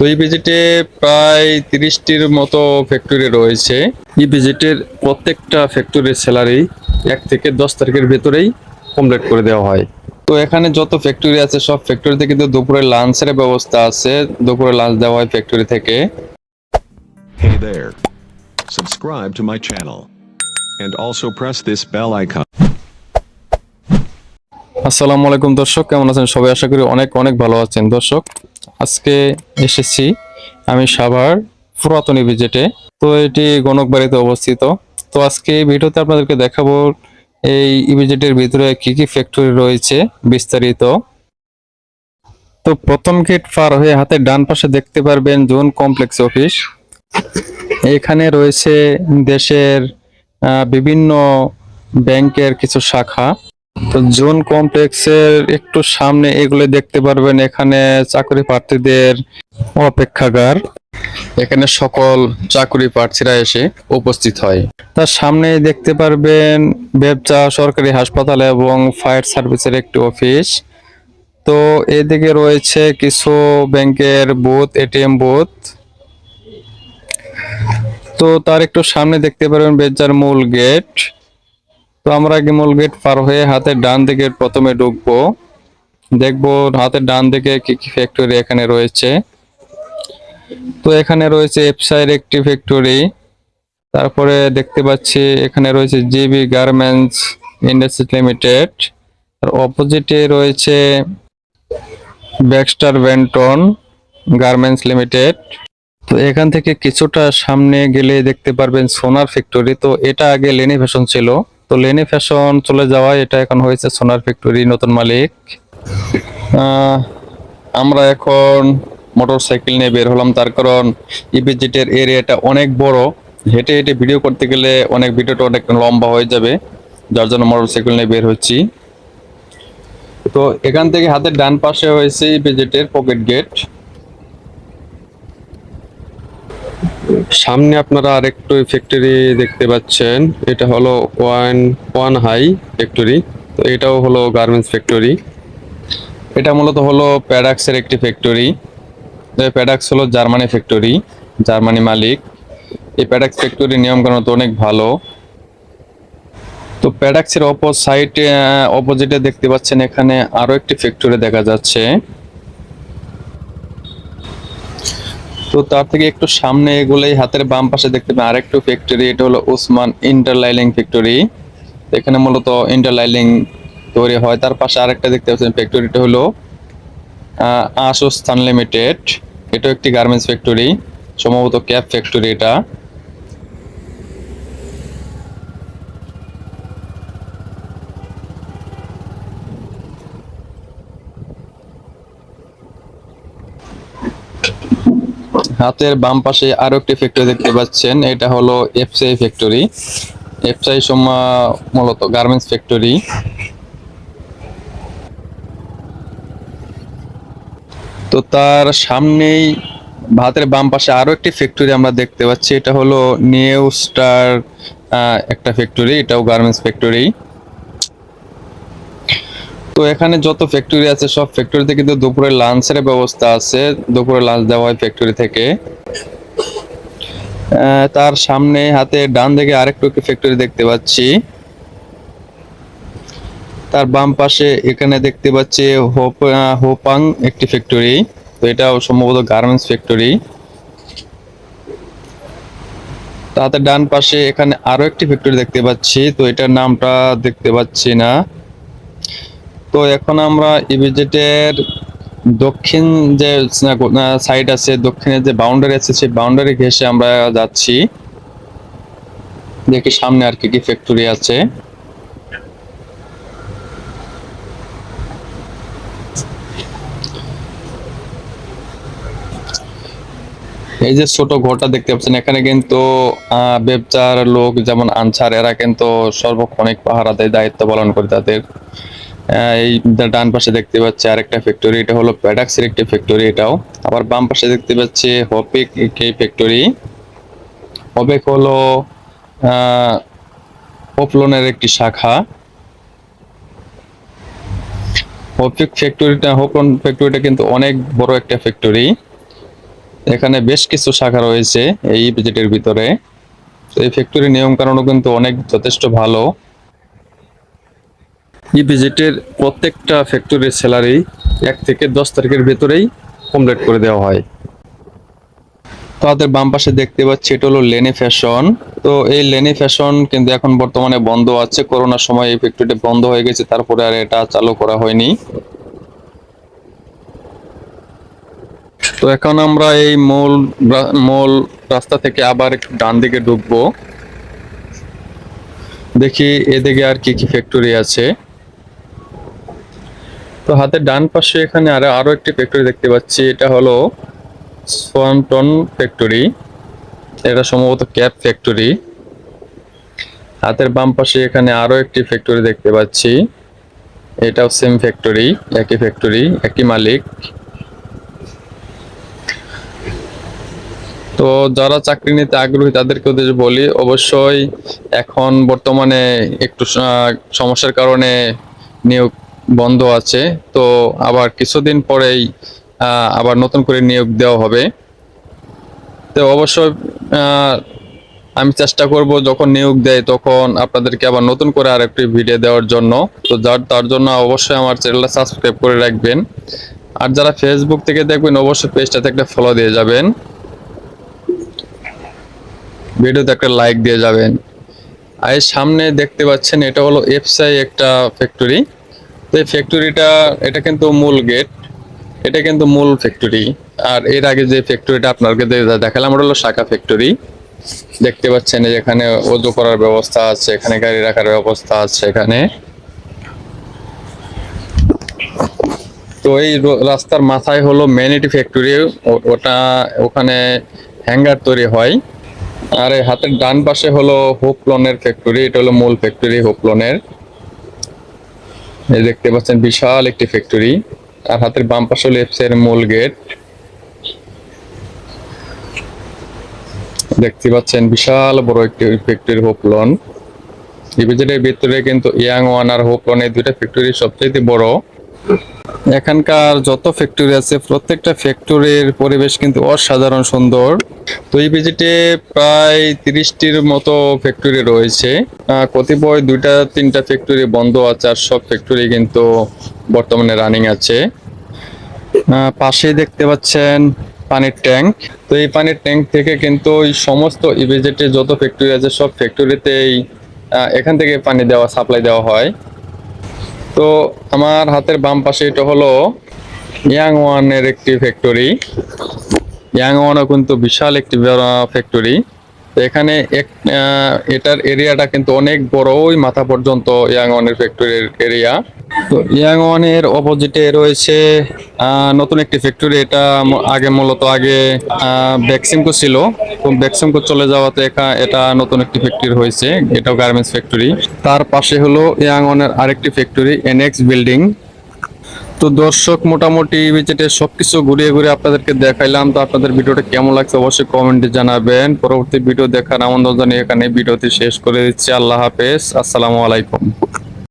তো এই ভিজিটে প্রায় তিরিশটির মতো ফ্যাক্টরি রয়েছে এই ভিজিটের প্রত্যেকটা ফ্যাক্টরির স্যালারি এক থেকে দশ তারিখের ভেতরেই কমপ্লিট করে দেওয়া হয় তো এখানে যত ফ্যাক্টরি আছে সব ফ্যাক্টরিতে কিন্তু দুপুরে লাঞ্চের ব্যবস্থা আছে দুপুরে লাঞ্চ দেওয়া হয় ফ্যাক্টরি থেকে Hey there. Subscribe to my channel. And also press this bell icon. আসসালামু আলাইকুম দর্শক কেমন আছেন সবাই আশা করি অনেক অনেক ভালো আছেন দর্শক আজকে এসেছি আমি সাভার পুরাতনী ভিজিটে। তো এটি গণকবাড়িতে অবস্থিত। তো আজকে এই ভিডিওতে আপনাদেরকে দেখাবো এই ইভিজেটের ভিতরে কি কি ফ্যাক্টরি রয়েছে বিস্তারিত। তো প্রথম গেট পার হয়ে হাতের ডান পাশে দেখতে পারবেন জোন কমপ্লেক্স অফিস। এখানে রয়েছে দেশের বিভিন্ন ব্যাংকের কিছু শাখা। তো জোন কমপ্লেক্সের একটু সামনে এগুলো দেখতে পারবেন, এখানে চাকরি প্রার্থীদের অপেক্ষাগার। এখানে সকল চাকরি প্রার্থীরা এসে উপস্থিত হয়। তার সামনে দেখতে পারবেন ব্যবসা সরকারি হাসপাতাল এবং ফায়ার সার্ভিসের একটি অফিস। তো এদিকে রয়েছে কিছু ব্যাংকের বুথ, এটিএম বুথ। তো তার একটু সামনে দেখতে পারবেন বেজার মূল গেট। তো আমরা আগে মূল গেট পার হয়ে হাতের ডান দিকে প্রথমে ঢুকবো। দেখব হাতের ডান দিকে কি কি ফ্যাক্টরি এখানে রয়েছে। তো এখানে রয়েছে এফসাইর একটি ফ্যাক্টরি তারপরে দেখতে পাচ্ছি এখানে রয়েছে জিবি গার্মেন্টস ইন্ডাস্ট্রি লিমিটেড আর অপোজিটে রয়েছে ব্যাক্সটার বেন্টন গার্মেন্টস লিমিটেড তো এখান থেকে কিছুটা সামনে গেলে দেখতে পারবেন সোনার ফ্যাক্টরি তো এটা আগে লেনি ফ্যাশন ছিল। তো লেনে ফ্যাশন চলে যাওয়ায় এটা এখন হয়েছে সোনার ফ্যাক্টরি, নতুন মালিক। আমরা এখন মোটর সাইকেল নিয়ে বের হলাম, তার কারণ ইপিজিটের এরিয়াটা অনেক বড়। হেঁটে হেঁটে ভিডিও করতে গেলে অনেক ভিডিওটা অনেক লম্বা হয়ে যাবে, যার জন্য মোটর সাইকেল নিয়ে বের হচ্ছি। তো এখান থেকে হাতের ডান পাশে হয়েছে ইপিজিটের পকেট গেট সামনে আপনারা আরেকটু ফ্যাক্টরি দেখতে পাচ্ছেন। এটা হলো ওয়ান ওয়ান হাই ফ্যাক্টরি তো এটাও হলো গার্মেন্টস ফ্যাক্টরি এটা মূলত হলো প্যাডাক্সের একটি ফ্যাক্টরি প্যাডাক্স হলো জার্মানি ফ্যাক্টরি জার্মানি মালিক। এই প্যাডাক্স ফ্যাক্টরির নিয়মকানুন তো অনেক ভালো। তো প্যাডাক্সের অপর সাইডে অপোজিটে দেখতে পাচ্ছেন এখানে আরও একটি ফ্যাক্টরি দেখা যাচ্ছে। তো তার থেকে একটু সামনে এগুলোই হাতের বাম পাশে দেখতে পাবেন। আরেকটু ফ্যাক্টরি এটা হলো ওসমান ইন্টারলাইলিং ফ্যাক্টরি এখানে মূলত ইন্টারলাইলিং তৈরি হয়। তার পাশে আরেকটা দেখতে পাচ্ছেন ফ্যাক্টরিটা হলো আশোস্থান লিমিটেড এটা একটি গার্মেন্টস ফ্যাক্টরি সম্ভবত ক্যাপ ফ্যাক্টরি এটা। হাতের বাম পাশে আরও একটি ফ্যাক্টরি দেখতে পাচ্ছেন, এটা হলো এফসাই ফ্যাক্টরি এফসাই সমা মূলত গার্মেন্টস ফ্যাক্টরি তো তার সামনেই ভাতের বাম পাশে আরও একটি ফ্যাক্টরি আমরা দেখতে পাচ্ছি, এটা হলো নিউ স্টার একটা ফ্যাক্টরি এটাও গার্মেন্টস ফ্যাক্টরি তো এখানে যত ফ্যাক্টরি আছে, সব ফ্যাক্টরিতে কিন্তু দুপুরে লাঞ্চের ব্যবস্থা আছে। দুপুরে লাঞ্চ দেওয়া হয় ফ্যাক্টরি থেকে। তার সামনে হাতে ডান দিকে আরেকটু ফ্যাক্টরি দেখতে পাচ্ছি। তার বাম পাশে এখানে দেখতে পাচ্ছি হোপাং একটি ফ্যাক্টরি তো এটাও সম্ভবত গার্মেন্টস ফ্যাক্টরি তাতে ডান পাশে এখানে আরও একটি ফ্যাক্টরি দেখতে পাচ্ছি। তো এটার নামটা দেখতে পাচ্ছি না। তো এখন আমরা ইভিজেটের দক্ষিণ যে সাইড আছে, দক্ষিণে যে বাউন্ডারি আছে, সেই বাউন্ডারি ঘেসে আমরা যাচ্ছি। দেখি সামনে আর কি কি ফ্যাক্টরি আছে। এই যে ছোট ঘরটা দেখতে পাচ্ছেন, এখানে কিন্তু ব্যবসার লোক যেমন আনসার, এরা কিন্তু সর্বক্ষণিক পাহারা দেয় দায়িত্ব পালন করে তাদের। এই ডান পাশে দেখতে পাচ্ছি আরেকটা ফ্যাক্টরি এটা হলো প্যাডাক্সের একটি ফ্যাক্টরি এটাও। আবার বাম পাশে দেখতে পাচ্ছি হপিক এই ফ্যাক্টরি হপিক হলো পপলনের একটি শাখা। হপিক ফ্যাক্টরিটা হোপলন ফ্যাক্টরিটা কিন্তু অনেক বড় একটা ফ্যাক্টরি এখানে বেশ কিছু শাখা রয়েছে এই ইপিজেটের ভিতরে। তো এই ফ্যাক্টরির নিয়ম কানুনও কিন্তু অনেক যথেষ্ট ভালো। ইপিজেটের প্রত্যেকটা ফ্যাক্টরির স্যালারি এক থেকে দশ তারিখের ভেতরেই কমপ্লিট করে দেওয়া হয়। তাদের বাম পাশে দেখতে পাচ্ছি, এটা হলো লেনে ফ্যাশন তো এই লেনে ফ্যাশন কিন্তু এখন বর্তমানে বন্ধ আছে। করোনার সময় এই ফ্যাক্টরিটা বন্ধ হয়ে গেছে, তারপরে আর এটা চালু করা হয়নি। তো এখন আমরা এই মূল মূল রাস্তা থেকে আবার ডান দিকে ঢুকবো। দেখি এদিকে আর কি কি ফ্যাক্টরি আছে। তো হাতের ডান পাশে এখানে আরও আরও একটি ফ্যাক্টরি দেখতে পাচ্ছি। এটা হলো সোয়ানটন ফ্যাক্টরি এটা সম্ভবত ক্যাপ ফ্যাক্টরি হাতের বাম পাশে এখানে আরও একটি ফ্যাক্টরি দেখতে পাচ্ছি। এটাও সেম ফ্যাক্টরি একই ফ্যাক্টরি একই মালিক। তো যারা চাকরি নিতে আগ্রহী, তাদেরকে উদ্দেশ্যে বলি, অবশ্যই এখন বর্তমানে একটু সমস্যার কারণে নিয়োগ বন্ধ আছে, তো আবার কিছুদিন পরেই আবার নতুন করে নিয়োগ দেওয়া হবে। তো অবশ্যই আমি চেষ্টা করব যখন নিয়োগ দেয় তখন আপনাদেরকে আবার নতুন করে আরেকটি ভিডিও দেওয়ার জন্য। তো যার, তার জন্য অবশ্যই আমার চ্যানেলটা সাবস্ক্রাইব করে রাখবেন। আর যারা ফেসবুক থেকে দেখবেন, অবশ্যই পেজটাতে একটা ফলো দিয়ে যাবেন। ভিডিওতে একটা লাইক দিয়ে যাবেন। আর সামনে দেখতে পাচ্ছেন, এটা হলো এফসাই একটা ফ্যাক্টরি এই ফ্যাক্টরিটা এটা কিন্তু মূল গেট এটা কিন্তু মূল ফ্যাক্টরি আর এর আগে যে ফ্যাক্টরিটা আপনাকে দেখালাম, ওটা হলো শাখা ফ্যাক্টরি দেখতে পাচ্ছেন এখানে ওজু করার ব্যবস্থা আছে, এখানে গাড়ি রাখার ব্যবস্থা আছে এখানে। তো এই রাস্তার মাথায় হলো ম্যানিটি ফ্যাক্টরি ওটা ওখানে হ্যাঙ্গার তৈরি হয়। আর হাতের ডান পাশে হলো হোপলনের ফ্যাক্টরি এটা হলো মূল ফ্যাক্টরি হোপলনের দেখতে পাচ্ছেন বিশাল একটি ফ্যাক্টরি আর হাতের বাম পাশে হলো এর মূল গেট দেখতে পাচ্ছেন বিশাল বড় একটি ফ্যাক্টরি হোপলন ডিভিজনের ভিতরে কিন্তু ইয়াং ওয়ান আর হোপলন এই দুইটা ফ্যাক্টরি সবচেয়ে বড়। এখানকার যত ফ্যাক্টরি আছে, প্রত্যেকটা ফ্যাক্টরির পরিবেশ কিন্তু অসাধারণ সুন্দর। তো এই ভিজিটে প্রায় তিরিশটির মতো ফ্যাক্টরি রয়েছে। কতিপয় দুইটা, তিনটা ফ্যাক্টরি বন্ধ আছে আর সব ফ্যাক্টরি কিন্তু বর্তমানে রানিং আছে। পাশেই দেখতে পাচ্ছেন পানির ট্যাঙ্ক। তো এই পানির ট্যাঙ্ক থেকে কিন্তু এই সমস্ত ইভিজেটে যত ফ্যাক্টরি আছে, সব ফ্যাক্টরিতেই এখান থেকে পানি দেওয়া সাপ্লাই দেওয়া হয়। তো আমার হাতের বাম পাশে এটা হলো ইয়াং ওয়ানের একটি ফ্যাক্টরি ইয়াং ওয়ানও কিন্তু বিশাল একটি ফ্যাক্টরি এখানে এক এটার এরিয়াটা কিন্তু অনেক বড় ওই মাথা পর্যন্ত ইয়াং ওয়ানের ফ্যাক্টরির এরিয়া তো ইয়াং ওয়ানের অপোজিটে রয়েছে নতুন একটি ফ্যাক্টরি এটা আগে মূলত আগে ভ্যাকসিমকো ছিল। তো ভ্যাকসিমকো চলে যাওয়াতে এটা নতুন একটি ফ্যাক্টরি হয়েছে, এটাও গার্মেন্টস ফ্যাক্টরি তার পাশে হলো ইয়াং ওয়ানের আরেকটি ফ্যাক্টরি এনএক্স বিল্ডিং তো দর্শক, মোটামুটি ভিজিটে সবকিছু ঘুরিয়ে ঘুরিয়ে আপনাদেরকে দেখাইলাম। তো আপনাদের ভিডিওটা কেমন লাগছে অবশ্যই কমেন্টে জানাবেন। পরবর্তী ভিডিও দেখার আমন্ত্রণ জানিয়ে এখানে ভিডিওটি শেষ করে দিচ্ছি। আল্লাহ হাফেজ। আসসালামু আলাইকুম।